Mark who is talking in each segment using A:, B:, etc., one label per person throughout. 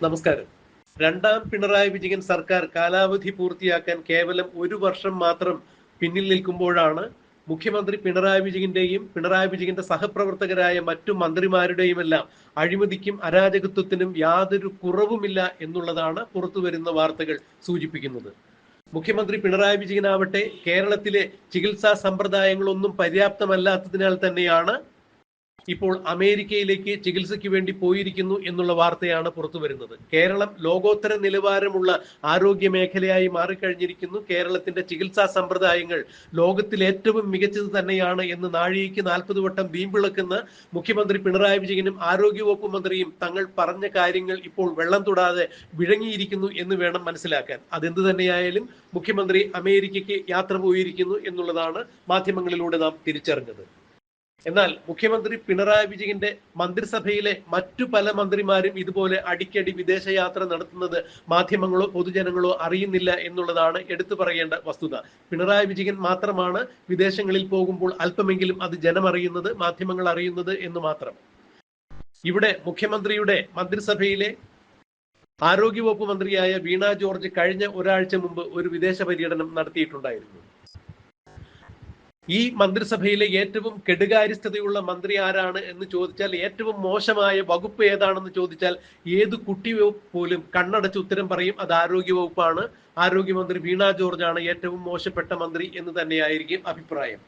A: നമസ്കാരം. രണ്ടാം പിണറായി വിജയൻ സർക്കാർ കാലാവധി പൂർത്തിയാക്കാൻ കേവലം ഒരു വർഷം മാത്രം പിന്നിൽ നിൽക്കുമ്പോഴാണ് മുഖ്യമന്ത്രി പിണറായി വിജയന്റെയും പിണറായി വിജയന്റെ സഹപ്രവർത്തകരായ മറ്റു മന്ത്രിമാരുടെയും എല്ലാം അഴിമതിക്കും അരാജകത്വത്തിനും യാതൊരു കുറവുമില്ല എന്നുള്ളതാണ് പുറത്തുവരുന്ന വാർത്തകൾ സൂചിപ്പിക്കുന്നത്. മുഖ്യമന്ത്രി പിണറായി വിജയനാവട്ടെ കേരളത്തിലെ ചികിത്സാ സമ്പ്രദായങ്ങളൊന്നും പര്യാപ്തമല്ലാത്തതിനാൽ തന്നെയാണ് ഇപ്പോൾ അമേരിക്കയിലേക്ക് ചികിത്സയ്ക്ക് വേണ്ടി പോയിരിക്കുന്നു എന്നുള്ള വാർത്തയാണ് പുറത്തു വരുന്നത്. കേരളം ലോകോത്തര നിലവാരമുള്ള ആരോഗ്യ മേഖലയായി മാറിക്കഴിഞ്ഞിരിക്കുന്നു. കേരളത്തിന്റെ ചികിത്സാ സമ്പ്രദായങ്ങൾ ലോകത്തിൽ ഏറ്റവും മികച്ചത് തന്നെയാണ് എന്ന് നാഴികയ്ക്ക് നാൽപ്പത് വട്ടം വീമ്പിളക്കുന്ന മുഖ്യമന്ത്രി പിണറായി വിജയനും ആരോഗ്യവകുപ്പ് മന്ത്രിയും തങ്ങൾ പറഞ്ഞ കാര്യങ്ങൾ ഇപ്പോൾ വെള്ളം തൊടാതെ വിഴങ്ങിയിരിക്കുന്നു എന്ന് വേണം മനസ്സിലാക്കാൻ. അതെന്ത് തന്നെയായാലും മുഖ്യമന്ത്രി അമേരിക്കയ്ക്ക് യാത്ര പോയിരിക്കുന്നു എന്നുള്ളതാണ് മാധ്യമങ്ങളിലൂടെ നാം തിരിച്ചറിഞ്ഞത്. എന്നാൽ മുഖ്യമന്ത്രി പിണറായി വിജയന്റെ മന്ത്രിസഭയിലെ മറ്റു പല മന്ത്രിമാരും ഇതുപോലെ അടിക്കടി വിദേശയാത്ര നടത്തുന്നത് മാധ്യമങ്ങളോ പൊതുജനങ്ങളോ അറിയുന്നില്ല എന്നുള്ളതാണ് എടുത്തു പറയേണ്ട വസ്തുത. പിണറായി വിജയൻ മാത്രമാണ് വിദേശങ്ങളിൽ പോകുമ്പോൾ അല്പമെങ്കിലും അത് ജനമറിയുന്നത് മാധ്യമങ്ങൾ അറിയുന്നത് എന്ന് മാത്രം. ഇവിടെ മുഖ്യമന്ത്രിയുടെ മന്ത്രിസഭയിലെ ആരോഗ്യവകുപ്പ് മന്ത്രിയായ വീണ ജോർജ് കഴിഞ്ഞ ഒരാഴ്ച മുമ്പ് ഒരു വിദേശ പര്യടനം നടത്തിയിട്ടുണ്ടായിരുന്നു. ഈ മന്ത്രിസഭയിലെ ഏറ്റവും കെടുകാര്യസ്ഥതയുള്ള മന്ത്രി ആരാണ് എന്ന് ചോദിച്ചാൽ ഏറ്റവും മോശമായ വകുപ്പ് ഏതാണെന്ന് ചോദിച്ചാൽ ഏത് കുട്ടി പോലും കണ്ണടച്ച് ഉത്തരം പറയും. അത് ആരോഗ്യ വകുപ്പാണ്. ആരോഗ്യമന്ത്രി വീണ ജോർജ് ആണ് ഏറ്റവും മോശപ്പെട്ട മന്ത്രി എന്ന് തന്നെയായിരിക്കും അഭിപ്രായം.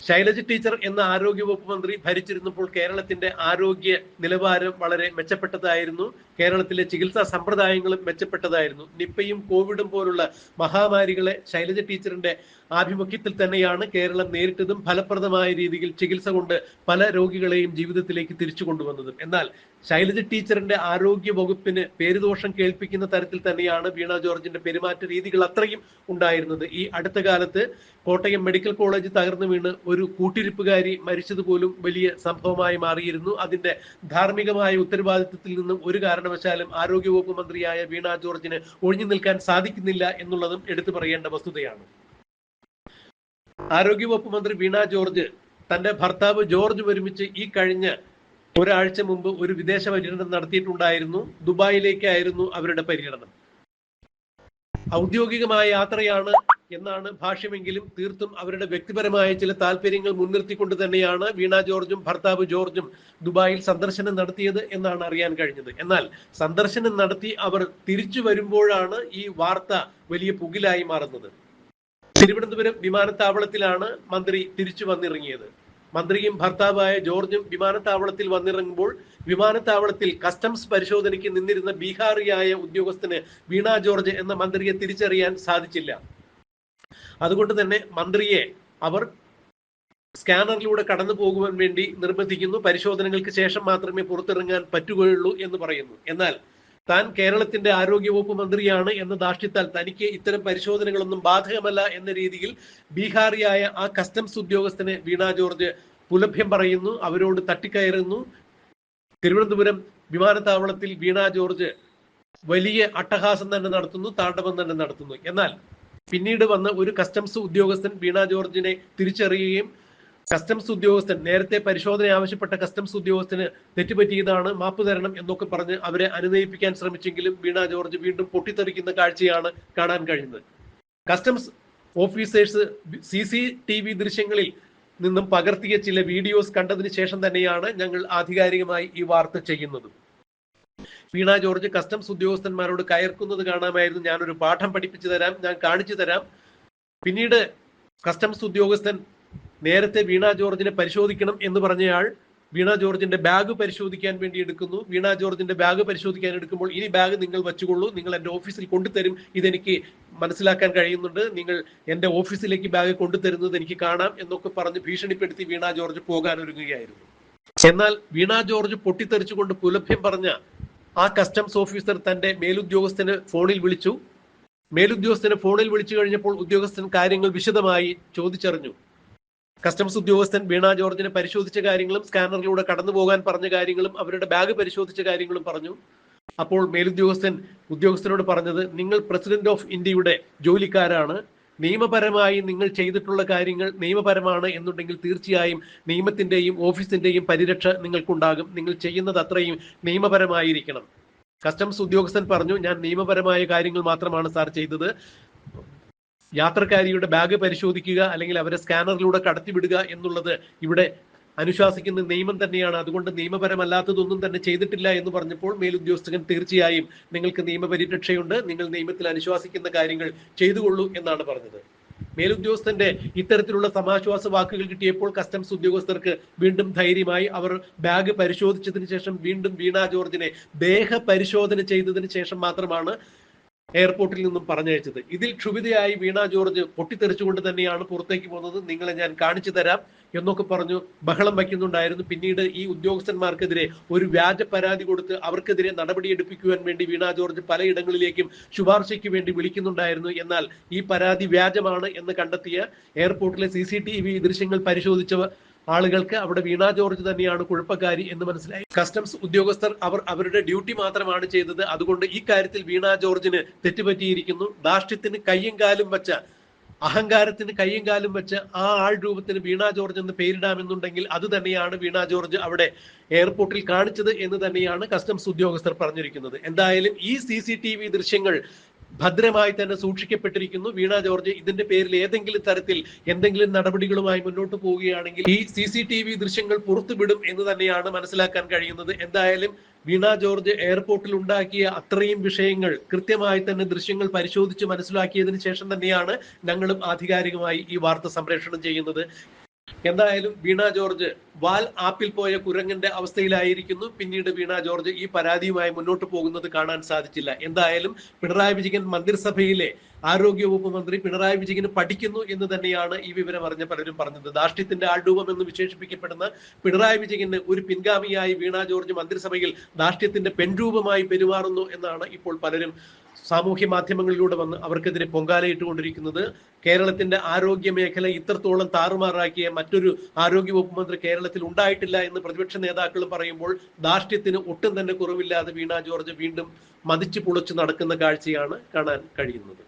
A: ശൈലജ ടീച്ചർ എന്ന ആരോഗ്യവകുപ്പ് മന്ത്രി ഭരിച്ചിരുന്നപ്പോൾ കേരളത്തിന്റെ ആരോഗ്യ നിലവാരം വളരെ മെച്ചപ്പെട്ടതായിരുന്നു. കേരളത്തിലെ ചികിത്സാ സമ്പ്രദായങ്ങളും മെച്ചപ്പെട്ടതായിരുന്നു. നിപ്പയും കോവിഡും പോലുള്ള മഹാമാരികളെ ശൈലജ ടീച്ചറിന്റെ ആഭിമുഖ്യത്തിൽ തന്നെയാണ് കേരളം നേരിട്ടതും ഫലപ്രദമായ രീതിയിൽ ചികിത്സ കൊണ്ട് പല രോഗികളെയും ജീവിതത്തിലേക്ക് തിരിച്ചു കൊണ്ടുവന്നതും. എന്നാൽ ശൈലജ ടീച്ചറിന്റെ ആരോഗ്യ വകുപ്പിന് പേരുദോഷം കേൾപ്പിക്കുന്ന തരത്തിൽ തന്നെയാണ് വീണ ജോർജിന്റെ പെരുമാറ്റ രീതികൾ അത്രയും ഉണ്ടായിരുന്നത്. ഈ അടുത്ത കാലത്ത് കോട്ടയം മെഡിക്കൽ കോളേജ് തകർന്നു വീണ് ഒരു കൂട്ടിരിപ്പുകാരി മരിച്ചതുപോലും വലിയ സംഭവമായി മാറിയിരുന്നു. അതിന്റെ ധാർമ്മികമായ ഉത്തരവാദിത്വത്തിൽ നിന്നും ഒരു കാരണവശാലും ആരോഗ്യവകുപ്പ് മന്ത്രിയായ വീണ ജോർജിന് ഒഴിഞ്ഞു നിൽക്കാൻ സാധിക്കുന്നില്ല എന്നുള്ളതും എടുത്തു പറയേണ്ട വസ്തുതയാണ്. ആരോഗ്യവകുപ്പ് മന്ത്രി വീണ ജോർജ് തന്റെ ഭർത്താവ് ജോർജ് ഒരുമിച്ച് ഈ കഴിഞ്ഞ ഒരാഴ്ച മുമ്പ് ഒരു വിദേശ പര്യടനം നടത്തിയിട്ടുണ്ടായിരുന്നു. ദുബായിലേക്കായിരുന്നു അവരുടെ പര്യടനം. ഔദ്യോഗികമായ യാത്രയാണ് എന്നാണ് ഭാഷ്യമെങ്കിലും തീർത്തും അവരുടെ വ്യക്തിപരമായ ചില താല്പര്യങ്ങൾ മുൻനിർത്തിക്കൊണ്ട് തന്നെയാണ് വീണ ജോർജും ഭർത്താവ് ജോർജും ദുബായിൽ സന്ദർശനം നടത്തിയത് എന്നാണ് അറിയാൻ കഴിഞ്ഞത്. എന്നാൽ സന്ദർശനം നടത്തി അവർ തിരിച്ചു വരുമ്പോഴാണ് ഈ വാർത്ത വലിയ പുകിലായി മാറുന്നത്. തിരുവനന്തപുരം വിമാനത്താവളത്തിലാണ് മന്ത്രി തിരിച്ചു വന്നിറങ്ങിയത്. മന്ത്രിയും ഭർത്താവായ ജോർജും വിമാനത്താവളത്തിൽ വന്നിറങ്ങുമ്പോൾ വിമാനത്താവളത്തിൽ കസ്റ്റംസ് പരിശോധനയ്ക്ക് നിന്നിരുന്ന ബീഹാറിയായ ഉദ്യോഗസ്ഥന് വീണ ജോർജ് എന്ന മന്ത്രിയെ തിരിച്ചറിയാൻ സാധിച്ചില്ല. അതുകൊണ്ട് തന്നെ മന്ത്രിയെ അവർ സ്കാനറിലൂടെ കടന്നു പോകുവാൻ വേണ്ടി നിർബന്ധിക്കുന്നു. പരിശോധനകൾക്ക് ശേഷം മാത്രമേ പുറത്തിറങ്ങാൻ പറ്റുകയുള്ളൂ എന്ന് പറയുന്നു. എന്നാൽ താൻ കേരളത്തിന്റെ ആരോഗ്യവകുപ്പ് മന്ത്രിയാണ് എന്ന ധാർഷ്ട്യത്താൽ തനിക്ക് ഇത്തരം പരിശോധനകളൊന്നും ബാധകമല്ല എന്ന രീതിയിൽ ബീഹാറിയായ ആ കസ്റ്റംസ് ഉദ്യോഗസ്ഥനെ വീണ ജോർജ് പുലഭ്യം പറയുന്നു. അവരോട് തട്ടിക്കയറുന്നു. തിരുവനന്തപുരം വിമാനത്താവളത്തിൽ വീണ ജോർജ് വലിയ അട്ടഹാസം തന്നെ നടത്തുന്നു താണ്ഡവം തന്നെ നടത്തുന്നു. എന്നാൽ പിന്നീട് വന്ന ഒരു കസ്റ്റംസ് ഉദ്യോഗസ്ഥൻ വീണ ജോർജിനെ തിരിച്ചറിയുകയും കസ്റ്റംസ് ഉദ്യോഗസ്ഥൻ നേരത്തെ പരിശോധന ആവശ്യപ്പെട്ട കസ്റ്റംസ് ഉദ്യോഗസ്ഥന് തെറ്റുപറ്റിയതാണ് മാപ്പ് തരണം എന്നൊക്കെ പറഞ്ഞ് അവരെ അനുനയിപ്പിക്കാൻ ശ്രമിച്ചെങ്കിലും വീണ ജോർജ് വീണ്ടും പൊട്ടിത്തെറിക്കുന്ന കാഴ്ചയാണ് കാണാൻ കഴിയുന്നത് customs officers C C T V ദൃശ്യങ്ങളിൽ നിന്നും പകർത്തിയ ചില വീഡിയോസ് കണ്ടതിന് ശേഷം തന്നെയാണ് ഞങ്ങൾ ആധികാരികമായി ഈ വാർത്ത ചെയ്യുന്നത്. വീണ ജോർജ് കസ്റ്റംസ് ഉദ്യോഗസ്ഥന്മാരോട് കയർക്കുന്നത് കാണാമായിരുന്നു. ഞാനൊരു പാഠം പഠിപ്പിച്ചു തരാം ഞാൻ കാണിച്ചു തരാം. പിന്നീട് കസ്റ്റംസ് ഉദ്യോഗസ്ഥൻ നേരത്തെ വീണ ജോർജിനെ പരിശോധിക്കണം എന്ന് പറഞ്ഞയാൾ വീണ ജോർജിന്റെ ബാഗ് പരിശോധിക്കാൻ വേണ്ടി എടുക്കുന്നു. വീണ ജോർജിന്റെ ബാഗ് പരിശോധിക്കാൻ എടുക്കുമ്പോൾ ഇനി ബാഗ് നിങ്ങൾ വെച്ചുകൊള്ളൂ. നിങ്ങൾ എന്റെ ഓഫീസിൽ കൊണ്ടുതരും. ഇതെനിക്ക് മനസ്സിലാക്കാൻ കഴിയുന്നുണ്ട്. നിങ്ങൾ എന്റെ ഓഫീസിലേക്ക് ബാഗ് കൊണ്ടുതരുന്നത് എനിക്ക് കാണാം എന്നൊക്കെ പറഞ്ഞ് ഭീഷണിപ്പെടുത്തി വീണ ജോർജ് പോകാൻ ഒരുങ്ങുകയായിരുന്നു എന്നാൽ വീണ ജോർജ് പൊട്ടിത്തെറിച്ചുകൊണ്ട് പുലഭ്യം പറഞ്ഞ ആ കസ്റ്റംസ് ഓഫീസർ തന്റെ മേലുദ്യോഗസ്ഥന് ഫോണിൽ വിളിച്ചു. മേലുദ്യോഗസ്ഥന് ഫോണിൽ വിളിച്ചു കഴിഞ്ഞപ്പോൾ ഉദ്യോഗസ്ഥൻ കാര്യങ്ങൾ വിശദമായി ചോദിച്ചറിഞ്ഞു. കസ്റ്റംസ് ഉദ്യോഗസ്ഥൻ വീണ ജോർജിനെ പരിശോധിച്ച കാര്യങ്ങളും സ്കാനറിലൂടെ കടന്നു പോകാൻ പറഞ്ഞ കാര്യങ്ങളും അവരുടെ ബാഗ് പരിശോധിച്ച കാര്യങ്ങളും പറഞ്ഞു. അപ്പോൾ മേലുദ്യോഗസ്ഥൻ ഉദ്യോഗസ്ഥനോട് പറഞ്ഞത് നിങ്ങൾ പ്രസിഡന്റ് ഓഫ് ഇന്ത്യയുടെ ജോലിക്കാരാണ്. നിയമപരമായി നിങ്ങൾ ചെയ്തിട്ടുള്ള കാര്യങ്ങൾ നിയമപരമാണ് എന്നുണ്ടെങ്കിൽ തീർച്ചയായും നിയമത്തിന്റെയും ഓഫീസിന്റെയും പരിരക്ഷ നിങ്ങൾക്കുണ്ടാകും. നിങ്ങൾ ചെയ്യുന്നത് അത്രയും നിയമപരമായിരിക്കണം. കസ്റ്റംസ് ഉദ്യോഗസ്ഥൻ പറഞ്ഞു ഞാൻ നിയമപരമായ കാര്യങ്ങൾ മാത്രമാണ് സാർ ചെയ്തത്. യാത്രക്കാരിയുടെ ബാഗ് പരിശോധിക്കുക അല്ലെങ്കിൽ അവരെ സ്കാനറിലൂടെ കടത്തിവിടുക എന്നുള്ളത് ഇവിടെ അനുശാസിക്കുന്ന നിയമം തന്നെയാണ്. അതുകൊണ്ട് നിയമപരമല്ലാത്തതൊന്നും തന്നെ ചെയ്തിട്ടില്ല എന്ന് പറഞ്ഞപ്പോൾ മേലുദ്യോഗസ്ഥകൻ തീർച്ചയായും നിങ്ങൾക്ക് നിയമപരിരക്ഷയുണ്ട്. നിങ്ങൾ നിയമത്തിൽ അനുശാസിക്കുന്ന കാര്യങ്ങൾ ചെയ്തുകൊള്ളൂ എന്നാണ് പറഞ്ഞത്. മേലുദ്യോഗസ്ഥന്റെ ഇത്തരത്തിലുള്ള സമാശ്വാസ വാക്കുകൾ കിട്ടിയപ്പോൾ കസ്റ്റംസ് ഉദ്യോഗസ്ഥർക്ക് വീണ്ടും ധൈര്യമായി അവർ ബാഗ് പരിശോധിച്ചതിന് ശേഷം വീണ്ടും വീണ ജോർജിനെ ദേഹ പരിശോധന ചെയ്തതിന് ശേഷം മാത്രമാണ് എയർപോർട്ടിൽ നിന്നും പറഞ്ഞയച്ചത്. ഇതിൽ ക്ഷുഭിതയായി വീണ ജോർജ് പൊട്ടിത്തെറിച്ചുകൊണ്ട് തന്നെയാണ് പുറത്തേക്ക് പോകുന്നത്. നിങ്ങളെ ഞാൻ കാണിച്ചു തരാം എന്നൊക്കെ പറഞ്ഞു ബഹളം വയ്ക്കുന്നുണ്ടായിരുന്നു. പിന്നീട് ഈ ഉദ്യോഗസ്ഥന്മാർക്കെതിരെ ഒരു വ്യാജ പരാതി കൊടുത്ത് അവർക്കെതിരെ നടപടിയെടുപ്പിക്കുവാൻ വേണ്ടി വീണ ജോർജ് പലയിടങ്ങളിലേക്കും ശുപാർശയ്ക്ക് വേണ്ടി വിളിക്കുന്നുണ്ടായിരുന്നു. എന്നാൽ ഈ പരാതി വ്യാജമാണ് എന്ന് കണ്ടെത്തിയ എയർപോർട്ടിലെ സി ദൃശ്യങ്ങൾ പരിശോധിച്ച ആളുകൾക്ക് അവിടെ വീണ ജോർജ് തന്നെയാണ് കുഴപ്പക്കാരി എന്ന് മനസ്സിലായി. കസ്റ്റംസ് ഉദ്യോഗസ്ഥർ അവർ അവരുടെ ഡ്യൂട്ടി മാത്രമാണ് ചെയ്തത്. അതുകൊണ്ട് ഈ കാര്യത്തിൽ വീണ ജോർജിന് തെറ്റുപറ്റിയിരിക്കുന്നു. ധാർഷ്ട്യത്തിന് കയ്യും കാലും വെച്ച അഹങ്കാരത്തിന് കയ്യും കാലും വെച്ച് ആ ആൾ രൂപത്തിന് വീണ ജോർജ് എന്ന് പേരിടാമെന്നുണ്ടെങ്കിൽ അത് തന്നെയാണ് വീണ ജോർജ് അവിടെ എയർപോർട്ടിൽ കാണിച്ചത് എന്ന് തന്നെയാണ് കസ്റ്റംസ് ഉദ്യോഗസ്ഥർ പറഞ്ഞിരിക്കുന്നത്. എന്തായാലും ഈ സി ദൃശ്യങ്ങൾ ഭദ്രമായി തന്നെ സൂക്ഷിക്കപ്പെട്ടിരിക്കുന്നു. വീണ ജോർജ് ഇതിന്റെ പേരിൽ ഏതെങ്കിലും തരത്തിൽ എന്തെങ്കിലും നടപടികളുമായി മുന്നോട്ട് പോവുകയാണെങ്കിൽ ഈ സി സി ടി വി ദൃശ്യങ്ങൾ പുറത്തുവിടും എന്ന് തന്നെയാണ് മനസ്സിലാക്കാൻ കഴിയുന്നത്. എന്തായാലും വീണ ജോർജ് എയർപോർട്ടിൽ ഉണ്ടാക്കിയ അത്രയും വിഷയങ്ങൾ കൃത്യമായി തന്നെ ദൃശ്യങ്ങൾ പരിശോധിച്ച് മനസ്സിലാക്കിയതിന് ശേഷം തന്നെയാണ് ഞങ്ങളും ആധികാരികമായി ഈ വാർത്ത സംപ്രേഷണം ചെയ്യുന്നത്. എന്തായാലും വീണ ജോർജ് വാൽ ആപ്പിൽ പോയ കുരങ്ങന്റെ അവസ്ഥയിലായിരിക്കുന്നു. പിന്നീട് വീണ ജോർജ് ഈ പരാതിയുമായി മുന്നോട്ട് പോകുന്നത് കാണാൻ സാധിച്ചില്ല. എന്തായാലും പിണറായി വിജയൻ മന്ത്രിസഭയിലെ ആരോഗ്യവകുപ്പ് മന്ത്രി പിണറായി വിജയന് പഠിക്കുന്നു എന്ന് തന്നെയാണ് ഈ വിവരം അറിഞ്ഞ പലരും പറഞ്ഞത്. ദാഷ്ട്യത്തിന്റെ ആൾരൂപം എന്ന് വിശേഷിപ്പിക്കപ്പെടുന്ന പിണറായി വിജയന് ഒരു പിൻഗാമിയായി വീണ ജോർജ് മന്ത്രിസഭയിൽ ദാഷ്ട്യത്തിന്റെ പെൺരൂപമായി പെരുമാറുന്നു എന്നാണ് ഇപ്പോൾ പലരും സാമൂഹ്യ മാധ്യമങ്ങളിലൂടെ വന്ന് അവർക്കെതിരെ പൊങ്കാലയിട്ടുകൊണ്ടിരിക്കുന്നത് കേരളത്തിന്റെ ആരോഗ്യ മേഖല ഇത്രത്തോളം താറുമാറാക്കിയ മറ്റൊരു ആരോഗ്യ വകുപ്പ് മന്ത്രി കേരളത്തിൽ ഉണ്ടായിട്ടില്ല എന്ന് പ്രതിപക്ഷ നേതാക്കൾ പറയുമ്പോൾ ധാർഷ്ട്യത്തിന് ഒട്ടും തന്നെ കുറവില്ലാതെ വീണ ജോർജ് വീണ്ടും മതിച്ചു പൊളിച്ചു നടക്കുന്ന കാഴ്ചയാണ് കാണാൻ കഴിയുന്നത്.